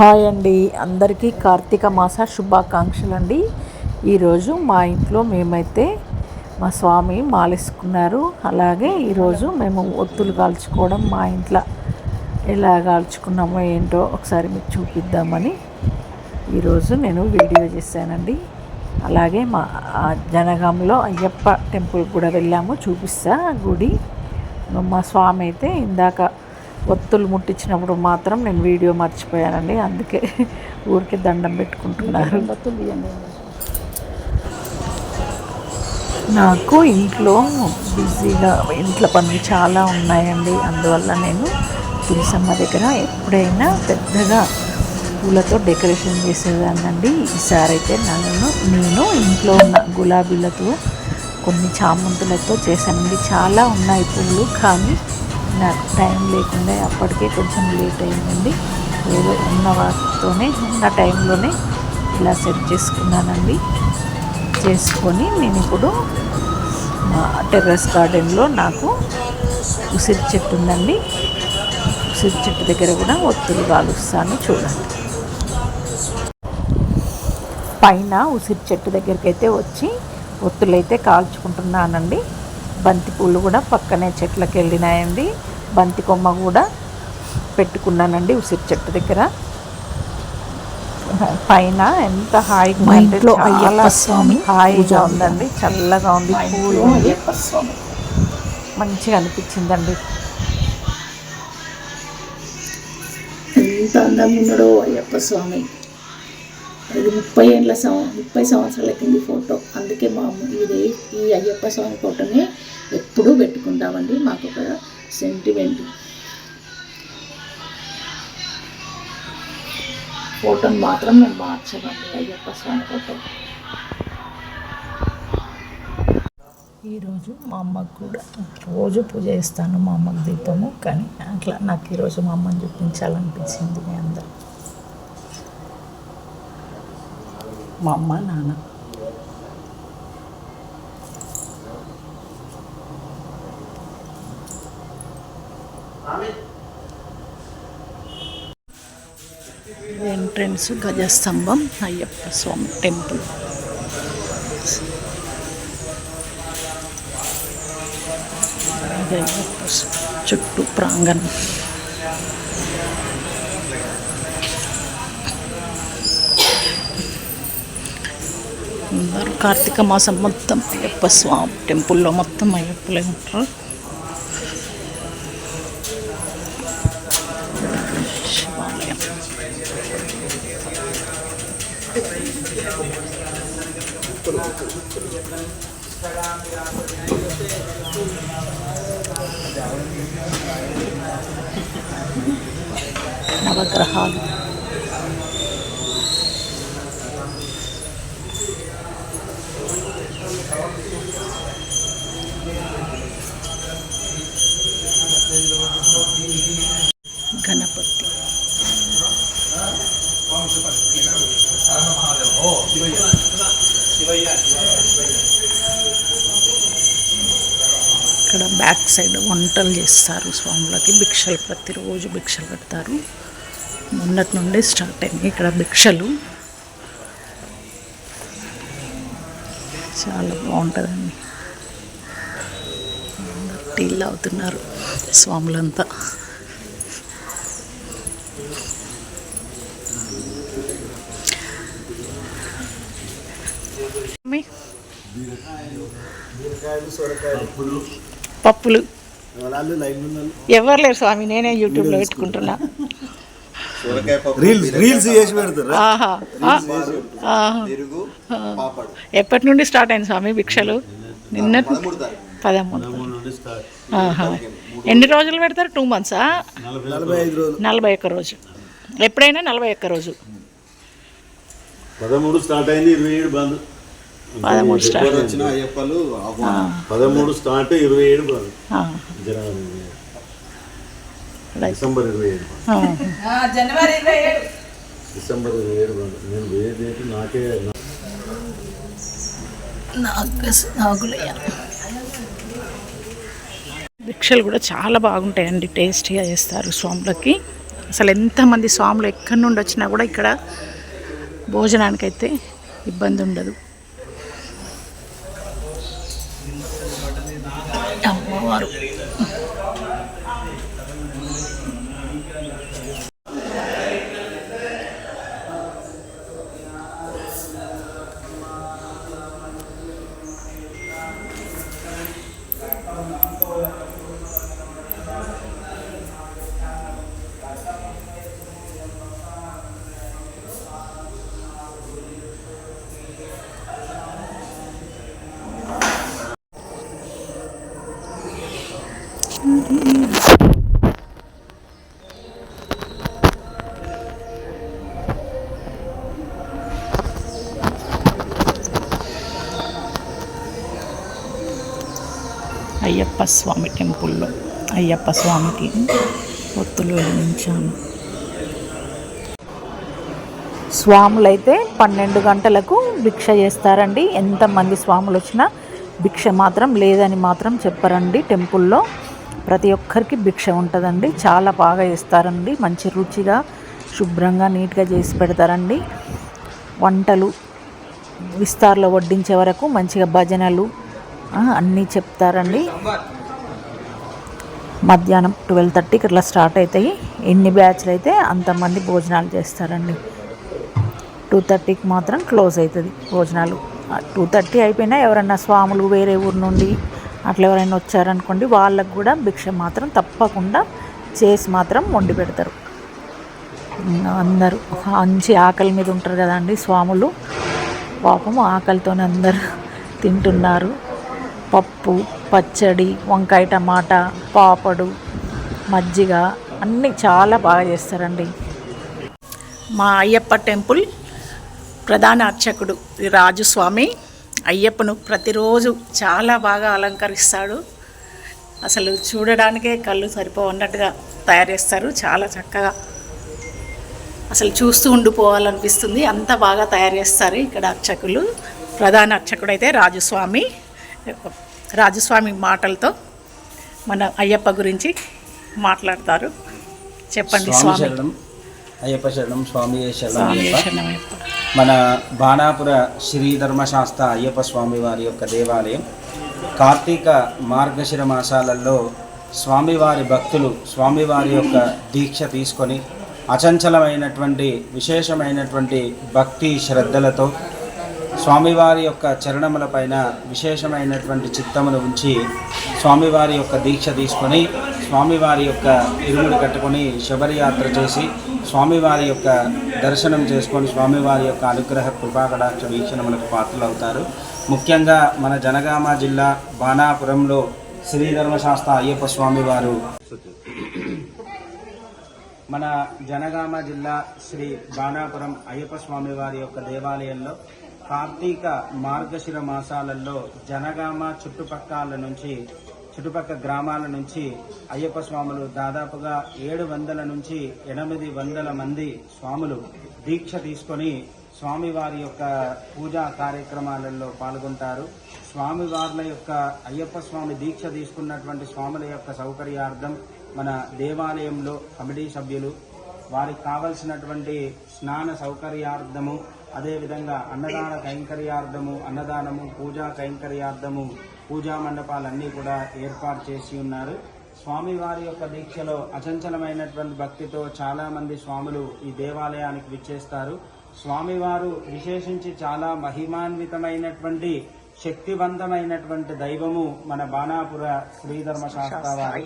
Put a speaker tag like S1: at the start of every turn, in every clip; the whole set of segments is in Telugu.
S1: హాయ్ అండి. అందరికీ కార్తీక మాస శుభాకాంక్షలు అండి ఈరోజు మా ఇంట్లో మేమైతే మా స్వామి మాలేసుకున్నారు. అలాగే ఈరోజు మేము ఒత్తులు కాల్చుకోవడం మా ఇంట్లో ఎలా కాల్చుకున్నామో ఏంటో ఒకసారి మీకు చూపిద్దామని ఈరోజు నేను వీడియో చేశానండి. అలాగే మా జనగంలో జనగాంలో అయ్యప్ప టెంపుల్ కూడా వెళ్ళాము. చూపిస్తా గుడి. మా స్వామి అయితే ఇందాక ఒత్తులు ముట్టించినప్పుడు మాత్రం నేను వీడియో మర్చిపోయానండి. అందుకే ఊరికి దండం పెట్టుకుంటున్నారు నాకు ఇంట్లో బిజీగా ఇంట్లో పనులు చాలా ఉన్నాయండి. అందువల్ల నేను తులసమ్మ దగ్గర ఎప్పుడైనా పెద్దగా పూలతో డెకరేషన్ చేసేదాన్నండి. ఈసారి అయితే నన్ను నేను ఇంట్లో ఉన్న గులాబీలతో కొన్ని చామంతులతో చేశానండి. చాలా ఉన్నాయి పూలు కానీ నాకు టైం లేకుండా అప్పటికే కొంచెం లేట్ అయిందండి. ఏదో ఉన్న వాటితోనే ఉన్న టైంలోనే ఇలా సెట్ చేసుకున్నానండి. చేసుకొని నేను ఇప్పుడు టెర్రస్ గార్డెన్లో నాకు ఉసిరి చెట్టు ఉందండి. ఉసిరి చెట్టు దగ్గర కూడా ఒత్తులు కాలుస్తాను చూడండి. పైన ఉసిరి చెట్టు దగ్గరికి అయితే వచ్చి ఒత్తులైతే కాల్చుకుంటున్నానండి. బంతి పూలు కూడా పక్కనే చెట్లకు వెళ్ళినాయండి. బంతి కొమ్మ కూడా పెట్టుకున్నానండి ఉసిరి చెట్టు దగ్గర. పైన ఎంత హాయిగా
S2: ఇంట్లో అయ్యప్ప స్వామి
S1: హాయిగా ఉందండి. చల్లగా ఉంది పూలు. మంచిగా అనిపించిందండి.
S2: ఎంత అందంగా ఉన్నాడో అయ్యప్ప స్వామి. ఇది ముప్పై ఏళ్ళ సంవ ముప్పై సంవత్సరాల కింది ఫోటో. అందుకే మా ఇది ఈ అయ్యప్ప స్వామి ఫోటోని ఎప్పుడూ పెట్టుకుంటామండి. మాకు ఒక సెంటిమెంట్ ఫోటోని మాత్రం మేము మార్చమండి. అయ్యప్ప స్వామి ఫోటో.
S1: ఈరోజు మా అమ్మకు కూడా రోజు పూజ చేస్తాను మా అమ్మకు దీపము. కానీ అట్లా నాకు ఈరోజు మా అమ్మని చూపించాలనిపించింది మీ అందరూ మా అమ్మ నాన్న. ఎంట్రన్స్ గజస్తంభం అయ్యప్ప స్వామి టెంపుల్ అయ్యప్ప చుట్టూ ప్రాంగణం. అందరూ కార్తీక మాసం మొత్తం అయ్యప్ప స్వామి టెంపుల్లో మొత్తం అయ్యప్పలే ఉంటారు. శివాలయం. నవగ్రహాలు. ఇక్కడ బ్యాక్ సైడ్ వంటలు చేస్తారు స్వాములకి. భిక్షలు ప్రతిరోజు భిక్షలు పెడతారు. మొన్నటి నుండి స్టార్ట్ అయింది ఇక్కడ భిక్షలు. చాలా బాగుంటుందండి. టీలు అవుతున్నారు స్వాములంతా. మీ పప్పులు. ఎవరు లేరు స్వామి నేనే యూట్యూబ్లో పెట్టుకుంటున్నా.
S3: రీల్స్ రీల్స్ చేసి పెడతారు?
S1: ఆహా. ఆ, ఆహా.
S3: పెరుగు పాపడు.
S1: ఎప్పటి నుండి స్టార్ట్ అయింది స్వామి భిక్షలు? నిన్న పదమూడు. ఎన్ని రోజులు పెడతారు? టూ మంత్సా?
S3: నలభై
S1: ఒక్క రోజు. ఎప్పుడైనా నలభై ఒక్క రోజు.
S4: పదమూడు స్టార్ట్ అయింది ఇరవై ఏడు బంద్.
S1: పదమూడు స్టార్ట్
S4: పదమూడు స్టార్ట్ ఇరవై ఏడు జనవరి ఇరవై ఏడు. డిసెంబర్ ఇరవై ఏడు. డిసెంబర్ ఇరవై ఏడు నేను వేరే డేట్ నాకే
S1: భిక్షలు కూడా చాలా బాగుంటాయండి టేస్టీగా చేస్తారు స్వాములకి.
S2: అసలు ఎంతమంది స్వాములు ఎక్కడి నుండి వచ్చినా కూడా ఇక్కడ భోజనానికైతే ఇబ్బంది ఉండదు. అయ్యప్ప స్వామి టెంపుల్లో అయ్యప్ప స్వామికి ఒత్తులు వెలిగించాను.
S1: స్వాములైతే పన్నెండు గంటలకు భిక్ష చేస్తారండి. ఎంతమంది స్వాములు వచ్చినా భిక్ష మాత్రం లేదని మాత్రం చెప్పరండి టెంపుల్లో. ప్రతి ఒక్కరికి భిక్ష ఉంటుందండి. చాలా బాగా ఇస్తారండి మంచి రుచిగా శుభ్రంగా నీట్గా చేసి పెడతారండి. వంటలు విస్తార్లో వడ్డించే వరకు మంచిగా భజనలు అన్నీ చెప్తారండి. మధ్యాహ్నం ట్వెల్వ్ థర్టీకి ఇట్లా స్టార్ట్ అవుతాయి ఎన్ని బ్యాచ్లు అయితే అంతమంది భోజనాలు చేస్తారండి. టూ థర్టీకి మాత్రం క్లోజ్ అవుతుంది భోజనాలు. టూ థర్టీ అయిపోయినా ఎవరన్నా స్వాములు వేరే ఊరు నుండి అట్లా ఎవరైనా వచ్చారనుకోండి వాళ్ళకు కూడా భిక్ష మాత్రం తప్పకుండా చేసి మాత్రం వండి పెడతారు. అందరూ మంచి ఆకలి మీద ఉంటారు కదండి స్వాములు. పాపం ఆకలితోనే అందరూ తింటున్నారు. పప్పు పచ్చడి వంకాయ టమాటా పాపడు మజ్జిగ అన్నీ చాలా బాగా చేస్తారండి.
S2: మా అయ్యప్ప టెంపుల్ ప్రధాన అర్చకుడు రాజుస్వామి. అయ్యప్పను ప్రతిరోజు చాలా బాగా అలంకరిస్తాడు. అసలు చూడడానికే కళ్ళు సరిపోవన్నట్టుగా తయారు చేస్తారు. చాలా చక్కగా అసలు చూస్తూ ఉండిపోవాలనిపిస్తుంది. అంత బాగా తయారు చేస్తారు ఇక్కడ అర్చకులు. ప్రధాన అర్చకుడు అయితే రాజుస్వామి. రాజుస్వామి మాటలతో మన అయ్యప్ప గురించి మాట్లాడతారు. చెప్పండి
S5: స్వామి అయ్యప్ప శరణం స్వామి శరణం అయ్యప్ప. మన బాణాపుర శ్రీ ధర్మశాస్త్ర అయ్యప్ప స్వామి వారి యొక్క దేవాలయం. కార్తీక మార్గశిర మాసాలలో స్వామివారి భక్తులు స్వామివారి యొక్క దీక్ష తీసుకొని అచంచలమైనటువంటి విశేషమైనటువంటి భక్తి శ్రద్ధలతో స్వామివారి యొక్క చరణములపైన విశేషమైనటువంటి చిత్తమును ఉంచి స్వామివారి యొక్క దీక్ష తీసుకొని స్వామివారి యొక్క ఇరుముడి కట్టుకొని శబరియాత్ర చేసి స్వామివారి యొక్క దర్శనం చేసుకొని స్వామివారి యొక్క అనుగ్రహ కృపాకటాక్ష వీక్షణములకు పాత్రలవుతారు. ముఖ్యంగా మన జనగామ జిల్లా బాణాపురంలో శ్రీ ధర్మశాస్త్ర అయ్యప్ప స్వామి వారు మన జనగామ జిల్లా శ్రీ బాణాపురం అయ్యప్ప స్వామి వారి యొక్క దేవాలయంలో కార్తీక మార్గశిర మాసాలలో జనగామ చుట్టుపక్కల నుంచి చుట్టుపక్కల గ్రామాల నుంచి అయ్యప్ప స్వాములు దాదాపుగా ఏడు వందల నుంచి ఎనిమిది వందల మంది స్వాములు దీక్ష తీసుకొని స్వామివారి యొక్క పూజా కార్యక్రమాలలో పాల్గొంటారు. స్వామివార్ల యొక్క అయ్యప్ప స్వామి దీక్ష తీసుకున్నటువంటి స్వాముల యొక్క సౌకర్యార్థం మన దేవాలయంలో కమిటీ సభ్యులు వారికి కావలసినటువంటి స్నాన సౌకర్యార్థము అదేవిధంగా అన్నదాన కైంకర్యార్థము అన్నదానము పూజా కైంకర్యార్థము పూజా మండపాలన్నీ కూడా ఏర్పాటు చేసి ఉన్నారు. స్వామివారి యొక్క దీక్షలో అచంచలమైనటువంటి భక్తితో చాలా మంది స్వాములు ఈ దేవాలయానికి విచ్చేస్తారు. స్వామివారు విశేషించి చాలా మహిమాన్వితమైనటువంటి శక్తివంతమైనటువంటి దైవము మన బాణాపుర శ్రీధర్మ శాస్త్ర వారు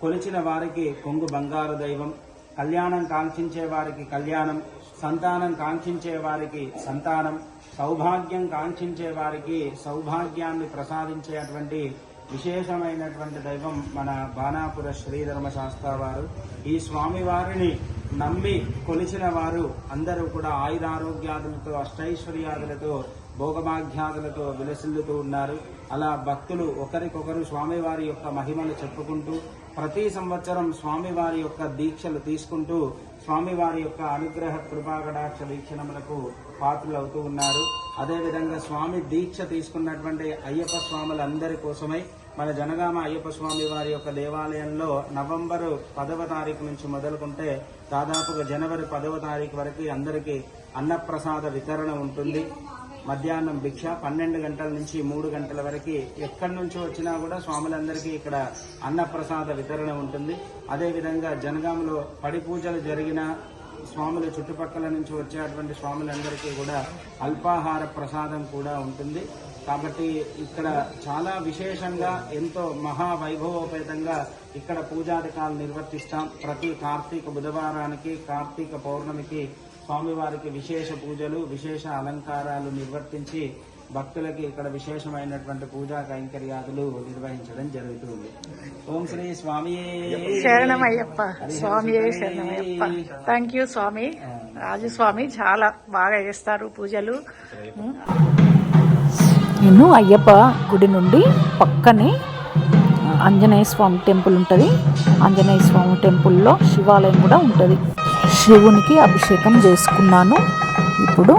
S5: కొలిచిన వారికి కొంగు బంగారు దైవం కళ్యాణం కాంక్షించే వారికి కళ్యాణం సంతానం కాంక్షించే వారికి సంతానం సౌభాగ్యం కాంక్షించే వారికి సౌభాగ్యాన్ని ప్రసాదించేటువంటి విశేషమైనటువంటి దైవం మన బాణాపుర శ్రీధర్మ శాస్త్ర వారు. ఈ స్వామి వారిని నమ్మి కొలిచిన వారు అందరూ కూడా ఆయురారోగ్యాదులతో అష్టైశ్వర్యాదులతో భోగభాగ్యాదులతో విలసిల్లుతూ ఉన్నారు. అలా భక్తులు ఒకరికొకరు స్వామివారి యొక్క మహిమలు చెప్పుకుంటూ ప్రతి సంవత్సరం స్వామివారి యొక్క దీక్షలు తీసుకుంటూ స్వామివారి యొక్క అనుగ్రహ కృపాకటాక్ష వీక్షణములకు పాత్రలవుతూ ఉన్నారు. అదేవిధంగా స్వామి దీక్ష తీసుకున్నటువంటి అయ్యప్ప స్వాములందరి కోసమై మన జనగామ అయ్యప్ప స్వామి వారి యొక్క దేవాలయంలో నవంబరు పదవ తారీఖు నుంచి మొదలుకుంటే దాదాపుగా జనవరి పదవ తారీఖు వరకు అందరికీ అన్నప్రసాద వితరణ ఉంటుంది. మధ్యాహ్నం భిక్ష పన్నెండు గంటల నుంచి మూడు గంటల వరకు ఎక్కడి నుంచి వచ్చినా కూడా స్వాములందరికీ ఇక్కడ అన్నప్రసాద వితరణ ఉంటుంది. అదేవిధంగా జనగాంలో పడి పూజలు జరిగిన స్వాములు చుట్టుపక్కల నుంచి వచ్చేటువంటి స్వాములందరికీ కూడా అల్పాహార ప్రసాదం కూడా ఉంటుంది. కాబట్టి ఇక్కడ చాలా విశేషంగా ఎంతో మహా వైభవోపేతంగా ఇక్కడ పూజాధికాలు నిర్వర్తిస్తాం. ప్రతి కార్తీక బుధవారానికి కార్తీక పౌర్ణమికి స్వామివారికి విశేష పూజలు విశేష అలంకారాలు నిర్వర్తించి భక్తులకి ఇక్కడ విశేషమైనటువంటి పూజా కైంకర్యాదులు నిర్వహించడం జరుగుతుంది. ఓం శ్రీ స్వామి.
S2: శరణమయ్యప్ప. స్వామి థ్యాంక్ యూ స్వామి. రాజు స్వామి చాలా బాగా చేస్తారు పూజలు.
S1: నేను అయ్యప్ప గుడి నుండి పక్కనే ఆంజనేయ స్వామి టెంపుల్ ఉంటుంది. ఆంజనేయ స్వామి టెంపుల్లో శివాలయం కూడా ఉంటుంది. శివునికి అభిషేకం చేసుకున్నాను. ఇప్పుడు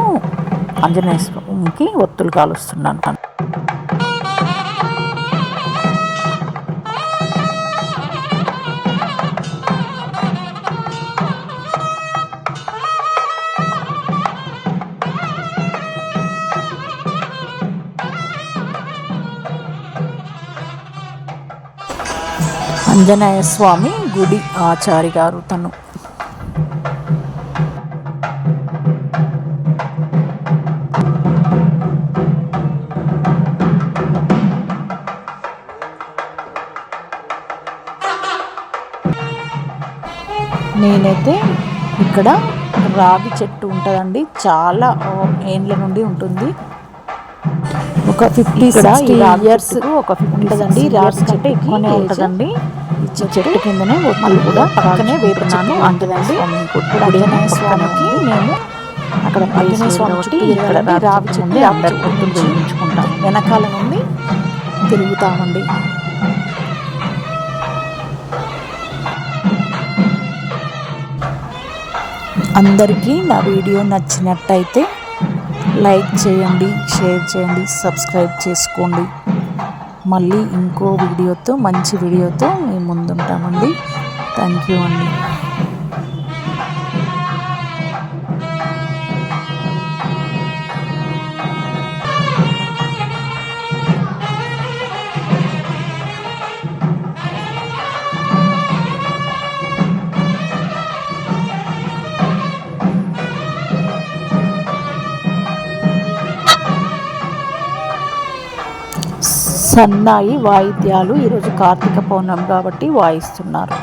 S1: ఆంజనేయ స్వామికి ఒత్తులు కాలుస్తున్నాను. ఆంజనేయ స్వామి గుడి ఆచారి గారు తను నేనైతే ఇక్కడ రావి చెట్టు ఉంటుందండి. చాలా ఏండ్ల నుండి ఉంటుంది. ఒక ఫిఫ్టీ సిక్స్టీ ఇయర్స్ ఒక ఉంటుందండి. రావి చెట్టు ఎక్కువనే ఉంటుందండి. చెట్టు కిందనే మళ్ళీ కూడా పక్కనే వేపున్నాను అంటుందండి ఆంజనేయ స్వామికి మేము అక్కడ ఆంజనేయ స్వామి చుట్టూ ఇక్కడ రావి చెట్టు అందరు గుర్తుంచుకుంటాం వెనకాల నుండి తిరుగుతామండి. అందరికీ నా వీడియో నచ్చినట్టయితే లైక్ చేయండి షేర్ చేయండి సబ్స్క్రైబ్ చేసుకోండి. మళ్ళీ ఇంకో వీడియోతో మంచి వీడియోతో మేము ముందుంటామండి. థ్యాంక్ యూ అండి. సన్నాయి వాయిద్యాలు ఈరోజు కార్తీక పౌర్ణమి కాబట్టి వాయిస్తున్నారు.